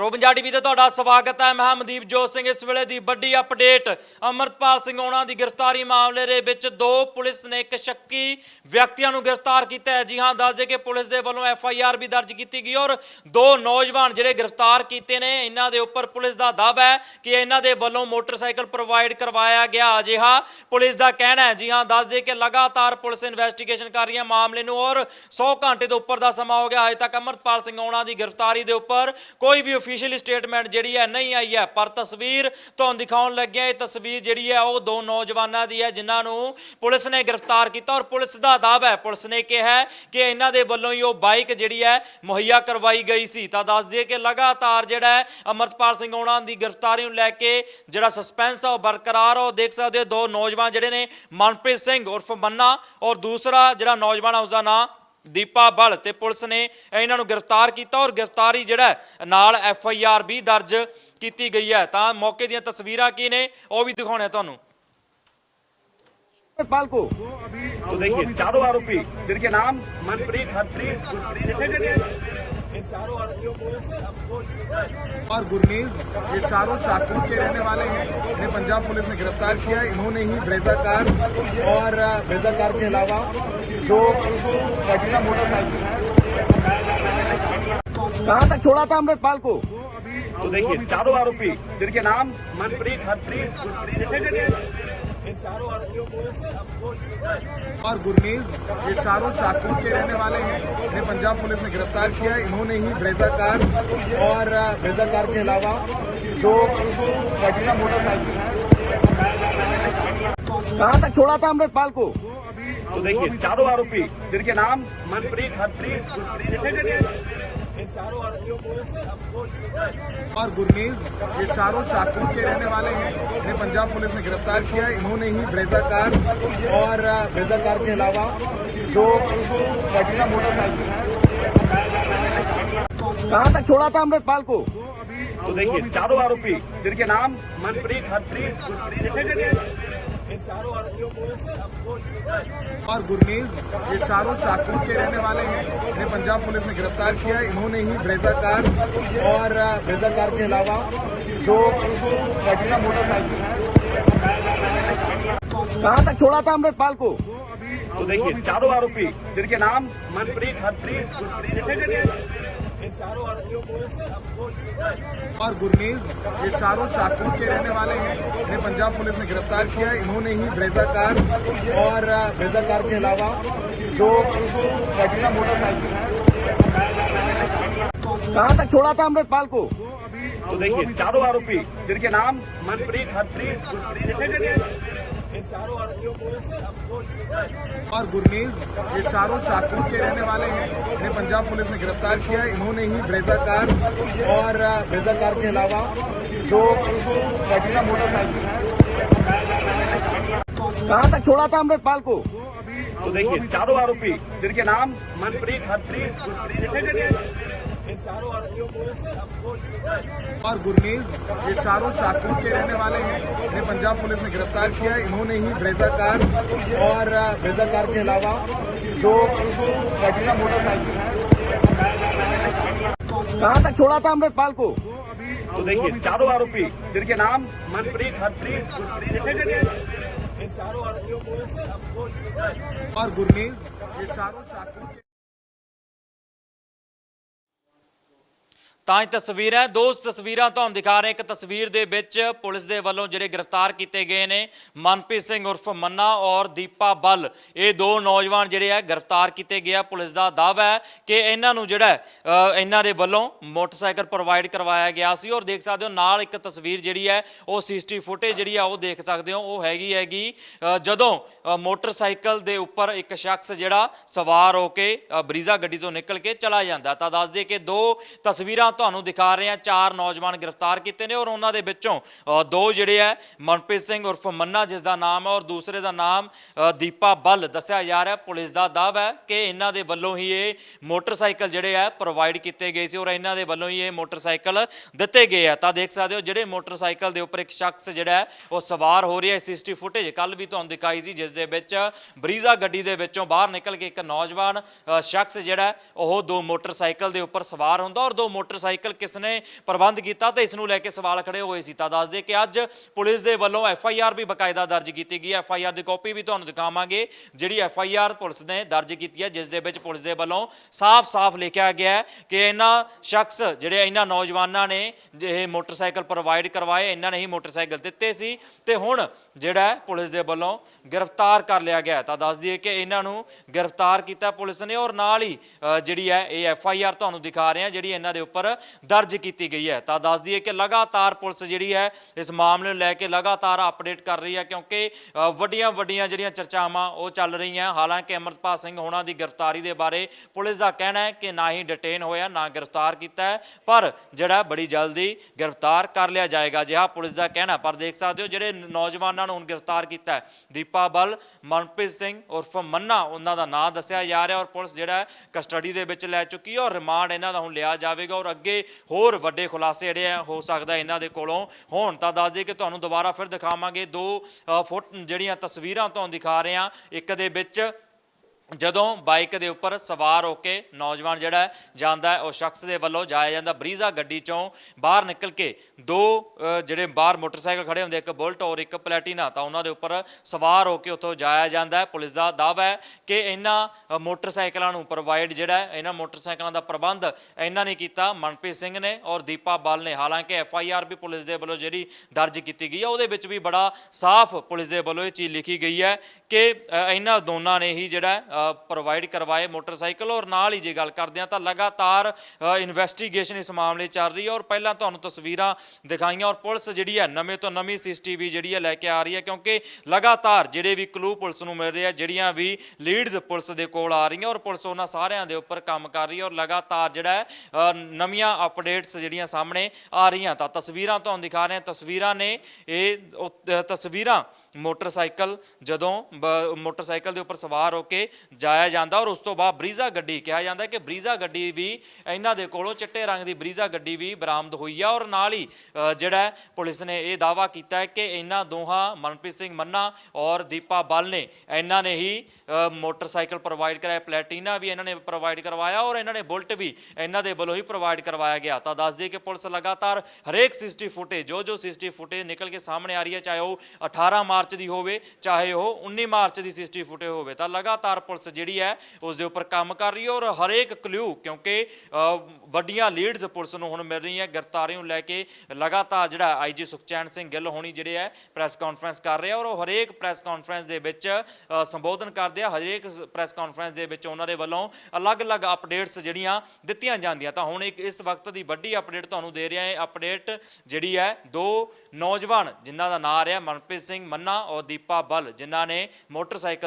Pro Punjab TV ਤੇ ਤੁਹਾਡਾ ਸਵਾਗਤ ਹੈ। ਮੈਂ ਮਨਦੀਪ ਜੋਤ ਸਿੰਘ। ਇਸ ਵੇਲੇ ਦੀ ਵੱਡੀ ਅਪਡੇਟ, ਅਮਰਤਪਾਲ ਸਿੰਘ ਉਹਨਾਂ ਦੀ ਗ੍ਰਿਫਤਾਰੀ ਮਾਮਲੇ ਦੇ ਵਿੱਚ ਦੋ ਪੁਲਿਸ ਨੇ ਇੱਕ ਸ਼ੱਕੀ ਵਿਅਕਤੀਆਂ ਨੂੰ ਗ੍ਰਿਫਤਾਰ ਕੀਤਾ ਹੈ। ਜੀ ਹਾਂ, ਦੱਸ ਦੇ ਕਿ ਪੁਲਿਸ ਦੇ ਵੱਲੋਂ ਐਫ ਆਈ ਆਰ ਵੀ ਦਰਜ ਕੀਤੀ ਗਈ ਔਰ ਦੋ ਨੌਜਵਾਨ ਜਿਹੜੇ ਗ੍ਰਿਫਤਾਰ ਕੀਤੇ ਨੇ, ਇਹਨਾਂ ਦੇ ਉੱਪਰ ਪੁਲਿਸ ਦਾ ਦਾਅਵਾ ਹੈ ਕਿ ਇਹਨਾਂ ਦੇ ਵੱਲੋਂ ਮੋਟਰਸਾਈਕਲ ਪ੍ਰੋਵਾਈਡ ਕਰਵਾਇਆ ਗਿਆ। ਅਜਿਹਾ ਪੁਲਿਸ ਦਾ ਕਹਿਣਾ ਹੈ। ਜੀ ਹਾਂ, ਦੱਸ ਦੇ ਕਿ ਲਗਾਤਾਰ ਪੁਲਿਸ ਇਨਵੈਸਟੀਗੇਸ਼ਨ ਕਰ ਰਹੀ ਹੈ ਮਾਮਲੇ ਨੂੰ ਔਰ 100 ਘੰਟੇ ਤੋਂ ਉੱਪਰ ਦਾ ਸਮਾਂ ਹੋ ਗਿਆ। ਅਜੇ ਤੱਕ ਅਮਰਤਪਾਲ ਸਿੰਘ ਉਹਨਾਂ ਦੀ ਗ੍ਰਿਫਤਾਰੀ ਦੇ ਉੱਪਰ ਕੋਈ ਵੀ ਅਫੀਸ਼ੀਅਲ ਸਟੇਟਮੈਂਟ ਜਿਹੜੀ ਹੈ ਨਹੀਂ ਆਈ ਹੈ, ਪਰ ਤਸਵੀਰ ਤੁਹਾਨੂੰ ਦਿਖਾਉਣ ਲੱਗਿਆ ਇਹ ਤਸਵੀਰ ਜਿਹੜੀ ਹੈ, ਉਹ ਦੋ ਨੌਜਵਾਨਾਂ ਦੀ ਹੈ, ਜਿਨ੍ਹਾਂ ਨੂੰ ਪੁਲਿਸ ਨੇ ਗ੍ਰਿਫਤਾਰ ਕੀਤਾ ਔਰ ਪੁਲਿਸ ਦਾ ਦਾਅਵਾ ਹੈ। ਪੁਲਿਸ ਨੇ ਕਿਹਾ ਕਿ ਇਹਨਾਂ ਦੇ ਵੱਲੋਂ ਹੀ ਉਹ ਬਾਈਕ ਜਿਹੜੀ ਹੈ, ਮੁਹੱਈਆ ਕਰਵਾਈ ਗਈ ਸੀ। ਤਾਂ ਦੱਸ ਦਈਏ ਕਿ ਲਗਾਤਾਰ ਜਿਹੜਾ ਹੈ, ਅਮਰਤਪਾਲ ਸਿੰਘ ਉਹਨਾਂ ਦੀ ਗ੍ਰਿਫਤਾਰੀ ਨੂੰ ਲੈ ਕੇ ਜਿਹੜਾ ਸਸਪੈਂਸ ਆ, ਉਹ ਬਰਕਰਾਰ ਆ। ਉਹ ਦੇਖ ਸਕਦੇ ਹੋ, ਦੋ ਨੌਜਵਾਨ ਜਿਹੜੇ ਨੇ, ਮਨਪ੍ਰੀਤ ਸਿੰਘ ਉਰਫ ਮੰਨਾ ਔਰ ਦੂਸਰਾ ਜਿਹੜਾ ਨੌਜਵਾਨ ਆ, ਉਸਦਾ ਨਾਂ ਦੀਪਾ ਬਲ ਤੇ ਪੁਲਿਸ ਨੇ ਇਹਨਾਂ ਨੂੰ ਗ੍ਰਿਫਤਾਰ ਕੀਤਾ ਔਰ ਗ੍ਰਿਫਤਾਰੀ ਜਿਹੜਾ ਹੈ, ਨਾਲ ਐਫ ਆਈ ਆਰ ਵੀ ਦਰਜ ਕੀਤੀ ਗਈ ਹੈ ਤਾਂ ਮੌਕੇ ਦੀਆਂ ਤਸਵੀਰਾਂ ਕੀ ਨੇ ਉਹ ਵੀ ਦਿਖਾਉਣੇ ਤੁਹਾਨੂੰ पाल को तो देखिए चारों आरोपी जिनके नाम मनप्रीत हरप्रीत गुरप्रीत इन चारों आरोपियों को और गुरमीज ये चारों शाहपुर के रहने वाले हैं। इन्हें पंजाब पुलिस ने गिरफ़्तार किया इन्होंने ही ब्रेजा कार और ब्रेजा कार के अलावा जो कटिना मोटरसाइकिल है कहाँ तक छोड़ा था अमृतपाल को? तो देखिए चारों आरोपी जिनके नाम मनप्रीत हरप्रीत गुरप्रीत इन चारों आरोपियों को और गुरमीज ये चारों शाहपुर के रहने वाले हैं। इन्हें पंजाब पुलिस ने गिरफ़्तार किया है। इन्होंने ही ब्रेजा कार और ब्रेजा कार के अलावा जो कटिना मोटरसाइकिल है। कहाँ तक छोड़ा था अमृतपाल को? तो देखिए चारों आरोपी जिनके नाम मनप्रीत हरप्रीत गुरप्रीत इन चारों आरोपियों को और गुरमीज ये चारों शाहपुर के रहने वाले हैं। इन्हें पंजाब पुलिस ने गिरफ़्तार किया है। इन्होंने ही ब्रेजा कार और ब्रेजा कार के अलावा जो कटिना मोटरसाइकिल है। कहाँ तक छोड़ा था अमृतपाल को? तो देखिए चारों आरोपी जिनके नाम मनप्रीत हरप्रीत गुरप्रीत इन चारों आरोपियों को और गुरमीज ये चारों शाहपुर के रहने वाले हैं। इन्हें पंजाब पुलिस ने गिरफ़्तार किया है। इन्होंने ही ब्रेजा कार और ब्रेजा कार के अलावा जो कटिना मोटरसाइकिल है कहाँ तक छोड़ा था अमृतपाल को? तो देखिए चारों आरोपी जिनके नाम मनप्रीत हरप्रीत गुरप्रीत इन चारों आरोपियों को और गुरमीज ये चारों शाहपुर के रहने वाले हैं। इन्हें पंजाब पुलिस ने गिरफ़्तार किया है। इन्होंने ही ब्रेजा कार और ब्रेजा कार के अलावा जो कटिना मोटरसाइकिल है कहाँ तक छोड़ा था अमृतपाल को? तो देखिए चारों आरोपी जिनके नाम मनप्रीत हरप्रीत इन चारों आरोपियों को और गुरमीज ये चारों शाहपुर के रहने वाले हैं। इन्हें पंजाब पुलिस ने गिरफ़्तार किया है। इन्होंने ही ब्रेजा कार और ब्रेजा कार के अलावा जो कटिना मोटरसाइकिल है। कहाँ तक छोड़ा था अमृतपाल को? तो देखिए चारों आरोपी जिनके नाम मनप्रीत हरप्रीत चारों आरोपियों को और गुरमीज ये चारों शाहपुर के रहने वाले हैं। इन्हें पंजाब पुलिस ने गिरफ़्तार किया है। इन्होंने ही ब्रेजा कार और ब्रेजा कार के अलावा जो कटिना मोटरसाइकिल है। कहाँ तक छोड़ा था अमृतपाल को? तो देखिए चारों आरोपी जिनके नाम मनप्रीत हरप्रीत इन चारों आरोपियों को और गुरमीज ये चारों शाहपुर ਤਾਂ ਇਹ ਤਸਵੀਰ ਹੈ। ਦੋ ਤਸਵੀਰਾਂ ਤੁਹਾਨੂੰ ਦਿਖਾ ਰਹੇ ਇੱਕ ਤਸਵੀਰ ਦੇ ਵਿੱਚ ਪੁਲਿਸ ਦੇ ਵੱਲੋਂ ਜਿਹੜੇ ਗ੍ਰਿਫਤਾਰ ਕੀਤੇ ਗਏ ਨੇ, ਮਨਪ੍ਰੀਤ ਸਿੰਘ ਉਰਫ ਮੰਨਾ ਔਰ ਦੀਪਾ ਬੱਲ। ਇਹ ਦੋ ਨੌਜਵਾਨ ਜਿਹੜੇ ਆ ਗ੍ਰਿਫਤਾਰ ਕੀਤੇ ਗਏ ਆ। ਪੁਲਿਸ ਦਾ ਦਾਅਵਾ ਹੈ ਕਿ ਇਹਨਾਂ ਨੂੰ ਜਿਹੜਾ ਇਹਨਾਂ ਦੇ ਵੱਲੋਂ ਮੋਟਰਸਾਈਕਲ ਪ੍ਰੋਵਾਈਡ ਕਰਵਾਇਆ ਗਿਆ ਸੀ ਔਰ ਦੇਖ ਸਕਦੇ ਹੋ, ਨਾਲ ਇੱਕ ਤਸਵੀਰ ਜਿਹੜੀ ਹੈ, ਉਹ ਸੀਸੀਟੀਵੀ ਫੁਟੇਜ ਜਿਹੜੀ ਆ, ਉਹ ਦੇਖ ਸਕਦੇ ਹੋ, ਉਹ ਹੈਗੀ ਹੈਗੀ ਜਦੋਂ ਮੋਟਰਸਾਈਕਲ ਦੇ ਉੱਪਰ ਇੱਕ ਸ਼ਖਸ ਜਿਹੜਾ ਸਵਾਰ ਹੋ ਕੇ ਬਰੀਜ਼ਾ ਗੱਡੀ ਤੋਂ ਨਿਕਲ ਕੇ ਚਲਾ ਜਾਂਦਾ। ਤਾਂ ਦੱਸ ਦਈਏ ਕਿ ਦੋ ਤਸਵੀਰਾਂ ਤੁਹਾਨੂੰ ਦਿਖਾ ਰਹੇ ਹਾਂ। ਚਾਰ ਨੌਜਵਾਨ ਗ੍ਰਿਫਤਾਰ ਕੀਤੇ ਨੇ ਔਰ ਉਹਨਾਂ ਦੇ ਵਿੱਚੋਂ ਦੋ ਜਿਹੜੇ ਆ ਮਨਪ੍ਰੀਤ ਸਿੰਘ ਉਰਫ ਮੰਨਾ, ਜਿਸ ਦਾ ਨਾਮ ਹੈ, ਔਰ ਦੂਸਰੇ ਦਾ ਨਾਮ ਦੀਪਾ ਬੱਲ ਦੱਸਿਆ ਜਾ ਰਿਹਾ ਪੁਲਿਸ ਦਾ ਦਾਅਵਾ ਹੈ ਕਿ ਇਹਨਾਂ ਦੇ ਵੱਲੋਂ ਹੀ ਇਹ ਮੋਟਰਸਾਈਕਲ ਜਿਹੜੇ ਆ ਪ੍ਰੋਵਾਈਡ ਕੀਤੇ ਗਏ ਸੀ ਔਰ ਇਹਨਾਂ ਦੇ ਵੱਲੋਂ ਹੀ ਇਹ ਮੋਟਰਸਾਈਕਲ ਦਿੱਤੇ ਗਏ ਆ ਤਾਂ ਦੇਖ ਸਕਦੇ ਹੋ, ਜਿਹੜੇ ਮੋਟਰਸਾਈਕਲ ਦੇ ਉੱਪਰ ਇੱਕ ਸ਼ਖਸ ਜਿਹੜਾ ਉਹ ਸਵਾਰ ਹੋ ਰਿਹਾ ਸੀਸੀਟੀਵੀ ਫੁਟੇਜ ਕੱਲ ਵੀ ਤੁਹਾਨੂੰ ਦਿਖਾਈ ਸੀ, ਜਿਸ ਦੇ ਵਿੱਚ ਬਰੀਜ਼ਾ ਗੱਡੀ ਦੇ ਵਿੱਚੋਂ ਬਾਹਰ ਨਿਕਲ ਕੇ ਇੱਕ ਨੌਜਵਾਨ ਸ਼ਖਸ ਜਿਹੜਾ ਉਹ ਦੋ ਮੋਟਰਸਾਈਕਲ ਦੇ ਉੱਪਰ ਸਵਾਰ ਹੁੰਦਾ ਔਰ ਦੋ ਮੋਟਰਸਾਈਕਲ ਮੋਟਰਸਾਈਕਲ ਕਿਸ ਨੇ ਪ੍ਰਬੰਧ ਕੀਤਾ ਤੇ ਇਸ ਨੂੰ ਲੈ ਕੇ ਸਵਾਲ ਖੜੇ ਹੋਏ ਸੀ। ਤਾਂ ਦੱਸ ਦੇ ਕਿ ਅੱਜ ਪੁਲਿਸ ਦੇ ਵੱਲੋਂ ਐਫ ਆਈ ਆਰ ਵੀ ਬਕਾਇਦਾ ਦਰਜ ਕੀਤੀ ਗਈ ਐਫ ਆਈ ਆਰ ਦੀ ਕਾਪੀ ਵੀ ਤੁਹਾਨੂੰ ਦਿਖਾਵਾਂਗੇ। ਜਿਹੜੀ ਐਫ ਆਈ ਆਰ ਪੁਲਿਸ ਨੇ ਦਰਜ ਕੀਤੀ ਹੈ, ਜਿਸ ਦੇ ਵਿੱਚ ਪੁਲਿਸ ਦੇ ਵੱਲੋਂ ਸਾਫ਼-ਸਾਫ਼ ਲਿਖਿਆ ਗਿਆ ਹੈ ਕਿ ਇਹਨਾਂ ਸ਼ਖਸ ਜਿਹੜੇ ਇਹਨਾਂ ਨੌਜਵਾਨਾਂ ਨੇ ਇਹ ਮੋਟਰਸਾਈਕਲ ਪ੍ਰੋਵਾਈਡ ਕਰਵਾਏ, ਇਹਨਾਂ ਨੇ ਹੀ ਮੋਟਰਸਾਈਕਲ ਦਿੱਤੇ ਸੀ ਤੇ ਹੁਣ ਜਿਹੜਾ ਪੁਲਿਸ ਦੇ ਵੱਲੋਂ ਗ੍ਰਿਫਤਾਰ ਕਰ ਲਿਆ ਗਿਆ ਤਾਂ ਦੱਸ ਦਈਏ ਕਿ ਇਹਨਾਂ ਨੂੰ ਗ੍ਰਿਫਤਾਰ ਕੀਤਾ ਪੁਲਿਸ ਨੇ ਔਰ ਨਾਲ ਹੀ ਜਿਹੜੀ ਹੈ ਇਹ ਐਫ ਆਈ ਆਰ ਤੁਹਾਨੂੰ ਦਿਖਾ ਰਹੇ ਹਾਂ, ਜਿਹੜੀ ਇਹਨਾਂ ਦੇ ਉੱਪਰ ਦਰਜ ਕੀਤੀ ਗਈ ਹੈ। ਤਾਂ ਦੱਸ ਦਈਏ ਕਿ ਲਗਾਤਾਰ ਪੁਲਿਸ ਜਿਹੜੀ ਹੈ, ਇਸ ਮਾਮਲੇ ਨੂੰ ਲੈ ਕੇ ਲਗਾਤਾਰ ਅਪਡੇਟ ਕਰ ਰਹੀ ਹੈ ਕਿਉਂਕਿ ਵੱਡੀਆਂ ਵੱਡੀਆਂ ਜਿਹੜੀਆਂ ਚਰਚਾਵਾਂ ਉਹ ਚੱਲ ਰਹੀਆਂ। ਹਾਲਾਂਕਿ ਅਮਰਪਾਲ ਸਿੰਘ ਹੋਣਾ ਦੀ ਗ੍ਰਿਫਤਾਰੀ ਦੇ ਬਾਰੇ ਪੁਲਿਸ ਦਾ ਕਹਿਣਾ ਹੈ ਕਿ ਨਾ ਹੀ ਡਿਟੇਨ ਹੋਇਆ, ਨਾ ਗ੍ਰਿਫਤਾਰ ਕੀਤਾ ਹੈ, ਪਰ ਜਿਹੜਾ ਬੜੀ ਜਲਦੀ ਗ੍ਰਿਫਤਾਰ ਕਰ ਲਿਆ ਜਾਏਗਾ ਜਿਹਾ ਪੁਲਿਸ ਦਾ ਕਹਿਣਾ ਪਰ ਦੇਖ ਸਕਦੇ ਹੋ ਜਿਹੜੇ ਨੌਜਵਾਨਾਂ ਨੂੰ ਹੁਣ ਗ੍ਰਿਫਤਾਰ ਕੀਤਾ ਹੈ, ਦੀਪਾ ਬਲ, ਮਨਪ੍ਰੀਤ ਸਿੰਘ ਉਰਫ ਮੰਨਾ, ਉਹਨਾਂ ਦਾ ਨਾਂ ਦੱਸਿਆ ਜਾ ਰਿਹਾ ਔਰ ਪੁਲਿਸ ਜਿਹੜਾ ਕਸਟਡੀ ਦੇ ਵਿੱਚ ਲੈ ਚੁੱਕੀ ਹੈ ਔਰ ਰਿਮਾਂਡ ਇਹਨਾਂ ਦਾ ਹੁਣ ਲਿਆ ਜਾਵੇਗਾ ਔਰ ਅੱਗੇ ਹੋਰ ਵੱਡੇ ਖੁਲਾਸੇ ਜਿਹੜੇ ਆ ਹੋ ਸਕਦਾ ਇਹਨਾਂ ਦੇ ਕੋਲੋਂ। ਹੋਣ ਤਾਂ ਦੱਸ ਦਈਏ ਕਿ ਤੁਹਾਨੂੰ ਦੁਬਾਰਾ ਫਿਰ ਦਿਖਾਵਾਂਗੇ ਦੋ ਅ, ਫੁੱਟ ਜਿਹੜੀਆਂ ਤਸਵੀਰਾਂ ਤੁਹਾਨੂੰ ਦਿਖਾ ਰਹੇ ਹਾਂ। ਇੱਕ ਦੇ ਵਿੱਚ ਜਦੋਂ ਬਾਈਕ ਦੇ ਉੱਪਰ ਸਵਾਰ ਹੋ ਕੇ ਨੌਜਵਾਨ ਜਿਹੜਾ ਜਾਂਦਾ ਉਹ ਸ਼ਖਸ ਦੇ ਵੱਲੋਂ ਜਾਇਆ ਜਾਂਦਾ। ਬਰੀਜ਼ਾ ਗੱਡੀ ਚੋਂ ਬਾਹਰ ਨਿਕਲ ਕੇ ਦੋ ਜਿਹੜੇ ਬਾਹਰ ਮੋਟਰਸਾਈਕਲ ਖੜੇ ਹੁੰਦੇ, ਇੱਕ ਬੁਲਟ ਔਰ ਇੱਕ ਪਲੈਟੀਨਾ, ਤਾਂ ਉਹਨਾਂ ਦੇ ਉੱਪਰ ਸਵਾਰ ਹੋ ਕੇ ਉੱਥੋਂ ਜਾਇਆ ਜਾਂਦਾ ਪੁਲਿਸ ਦਾ ਦਾਅਵਾ ਹੈ ਕਿ ਇਹਨਾਂ ਮੋਟਰਸਾਈਕਲਾਂ ਨੂੰ ਪ੍ਰੋਵਾਈਡ ਜਿਹੜਾ ਇਹਨਾਂ ਮੋਟਰਸਾਈਕਲਾਂ ਦਾ ਪ੍ਰਬੰਧ ਇਹਨਾਂ ਨੇ ਕੀਤਾ। ਮਨਪ੍ਰੀਤ ਸਿੰਘ ਨੇ ਔਰ ਦੀਪਾ ਬਾਲ ਨੇ, ਹਾਲਾਂਕਿ ਐਫ ਆਈ ਆਰ ਵੀ ਪੁਲਿਸ ਦੇ ਵੱਲੋਂ ਜਿਹੜੀ ਦਰਜ ਕੀਤੀ ਗਈ ਹੈ, ਉਹਦੇ ਵਿੱਚ ਵੀ ਬੜਾ ਸਾਫ਼ ਪੁਲਿਸ ਦੇ ਵੱਲੋਂ ਇਹ ਚੀਜ਼ ਲਿਖੀ ਗਈ ਹੈ ਕਿ ਇਹਨਾਂ ਦੋਨਾਂ ਨੇ ਹੀ ਜਿਹੜਾ ਪ੍ਰੋਵਾਈਡ ਕਰਵਾਏ ਮੋਟਰਸਾਈਕਲ ਔਰ ਨਾਲ ਹੀ ਜੇ ਗੱਲ ਕਰਦੇ ਹਾਂ ਤਾਂ ਲਗਾਤਾਰ ਇਨਵੈਸਟੀਗੇਸ਼ਨ ਇਸ ਮਾਮਲੇ 'ਚ ਚੱਲ ਰਹੀ ਹੈ ਔਰ ਪਹਿਲਾਂ ਤੁਹਾਨੂੰ ਤਸਵੀਰਾਂ ਦਿਖਾਈਆਂ ਔਰ ਪੁਲਿਸ ਜਿਹੜੀ ਹੈ ਨਵੇਂ ਤੋਂ ਨਵੀਂ ਸੀਸੀਟੀਵੀ ਜਿਹੜੀ ਹੈ ਲੈ ਕੇ ਆ ਰਹੀ ਹੈ ਕਿਉਂਕਿ ਲਗਾਤਾਰ ਜਿਹੜੇ ਵੀ ਕਲੂ ਪੁਲਿਸ ਨੂੰ ਮਿਲ ਰਹੇ ਆ ਜਿਹੜੀਆਂ ਵੀ ਲੀਡਸ ਪੁਲਿਸ ਦੇ ਕੋਲ ਆ ਰਹੀਆਂ ਔਰ ਪੁਲਿਸ ਉਹਨਾਂ ਸਾਰਿਆਂ ਦੇ ਉੱਪਰ ਕੰਮ ਕਰ ਰਹੀ ਹੈ ਔਰ ਲਗਾਤਾਰ ਜਿਹੜਾ ਹੈ ਨਵੀਆਂ ਅਪਡੇਟਸ ਜਿਹੜੀਆਂ ਸਾਹਮਣੇ ਆ ਰਹੀਆਂ ਤਾਂ ਤਸਵੀਰਾਂ ਤੁਹਾਨੂੰ ਦਿਖਾ ਰਹੇ ਹਾਂ, ਤਸਵੀਰਾਂ ਨੇ ਇਹ ਤਸਵੀਰਾਂ ਮੋਟਰਸਾਈਕਲ ਜਦੋਂ ਬ- ਮੋਟਰਸਾਈਕਲ ਦੇ ਉੱਪਰ ਸਵਾਰ ਹੋ ਕੇ ਜਾਇਆ ਜਾਂਦਾ ਔਰ ਉਸ ਤੋਂ ਬਾਅਦ ਬਰੀਜ਼ਾ ਗੱਡੀ, ਕਿਹਾ ਜਾਂਦਾ ਕਿ ਬਰੀਜ਼ਾ ਗੱਡੀ ਵੀ ਇਹਨਾਂ ਦੇ ਕੋਲੋਂ ਚਿੱਟੇ ਰੰਗ ਦੀ ਬਰੀਜ਼ਾ ਗੱਡੀ ਵੀ ਬਰਾਮਦ ਹੋਈ ਆ ਔਰ ਨਾਲ ਹੀ ਜਿਹੜਾ ਪੁਲਿਸ ਨੇ ਇਹ ਦਾਵਾ ਕੀਤਾ ਹੈ ਕਿ ਇਹਨਾਂ ਦੋਹਾਂ ਮਨਪ੍ਰੀਤ ਸਿੰਘ ਮੰਨਾ ਔਰ ਦੀਪਾ ਬਲ ਨੇ ਇਹਨਾਂ ਨੇ ਹੀ ਮੋਟਰਸਾਈਕਲ ਪ੍ਰੋਵਾਈਡ ਕਰਾਇਆ, ਪਲੈਟੀਨਾ ਵੀ ਇਹਨਾਂ ਨੇ ਪ੍ਰੋਵਾਈਡ ਕਰਵਾਇਆ ਔਰ ਇਹਨਾਂ ਨੇ ਬੁਲਟ ਵੀ ਇਹਨਾਂ ਦੇ ਵੱਲੋਂ ਹੀ ਪ੍ਰੋਵਾਈਡ ਕਰਵਾਇਆ ਗਿਆ। ਤਾਂ ਦੱਸ ਦਈਏ ਕਿ ਪੁਲਿਸ ਲਗਾਤਾਰ ਹਰੇਕ ਸਿਸਟੀ ਫੁਟੇਜ ਜੋ ਜੋ ਸਿਸਟੀ ਫੁਟੇਜ ਨਿਕਲ ਕੇ ਸਾਹਮਣੇ ਆ ਰਹੀ ਹੈ, ਚਾਹੇ ਉਹ 18 ਮਾਰਚ ਦੀ ਹੋਵੇ, ਚਾਹੇ ਉਹ 19 ਮਾਰਚ ਦੀ ਸਿਸਟੀ ਫੁਟੇਜ ਹੋਵੇ। ਤਾਂ ਲਗਾਤਾਰ ਪੁਲਿਸ ਜਿਹੜੀ ਹੈ, ਉਸ ਦੇ ਉੱਪਰ ਕੰਮ ਕਰ ਰਹੀ ਹੈ ਔਰ ਹਰੇਕ ਕਲੂ ਕਿਉਂਕਿ ਵੱਡੀਆਂ ਲੀਡਸ ਪੁਲਿਸ ਨੂੰ ਹੁਣ ਮਿਲ ਰਹੀਆਂ, ਗ੍ਰਿਫਤਾਰੀ ਨੂੰ ਲੈ ਕੇ ਲਗਾਤਾਰ ਜਿਹੜਾ ਆਈਜੀ ਸੁਖਚੈਨ ਸਿੰਘ ਗਿੱਲ ਹੋਣੀ ਜਿਹੜੇ ਹੈ ਪ੍ਰੈਸ ਕਾਨਫਰੰਸ ਕਰ ਰਹੇ ਆ ਔਰ ਉਹ ਹਰੇਕ ਪ੍ਰੈਸ ਕਾਨਫਰੰਸ ਦੇ ਵਿੱਚ ਸੰਬੋਧਨ ਕਰਦੇ ਆ। ਹਰੇਕ ਪ੍ਰੈਸ ਕਾਨਫਰੰਸ ਦੇ ਵਿੱਚ ਉਹਨਾਂ ਦੇ ਵੱਲੋਂ ਅਲੱਗ-ਅਲੱਗ ਅਪਡੇਟਸ ਜਿਹੜੀਆਂ ਦਿੱਤੀਆਂ ਜਾਂਦੀਆਂ। ਤਾਂ ਹੁਣ ਇੱਕ ਇਸ ਵਕਤ ਦੀ ਵੱਡੀ ਅਪਡੇਟ ਤੁਹਾਨੂੰ ਦੇ ਰਿਹਾ ਹੈ। ਅਪਡੇਟ ਜਿਹੜੀ ਹੈ, ਦੋ ਨੌਜਵਾਨ ਜਿਨ੍ਹਾਂ ਦਾ ਨਾਂ ਰਿਹਾ, ਮਨਪ੍ਰੀਤ ਸਿੰਘ ਮੰਨਾ ਔਰ ਦੀਪਾ ਬਲ ਜਿਨ੍ਹਾਂ ਨੇ ਮੋਟਰਸਾਈਕਲ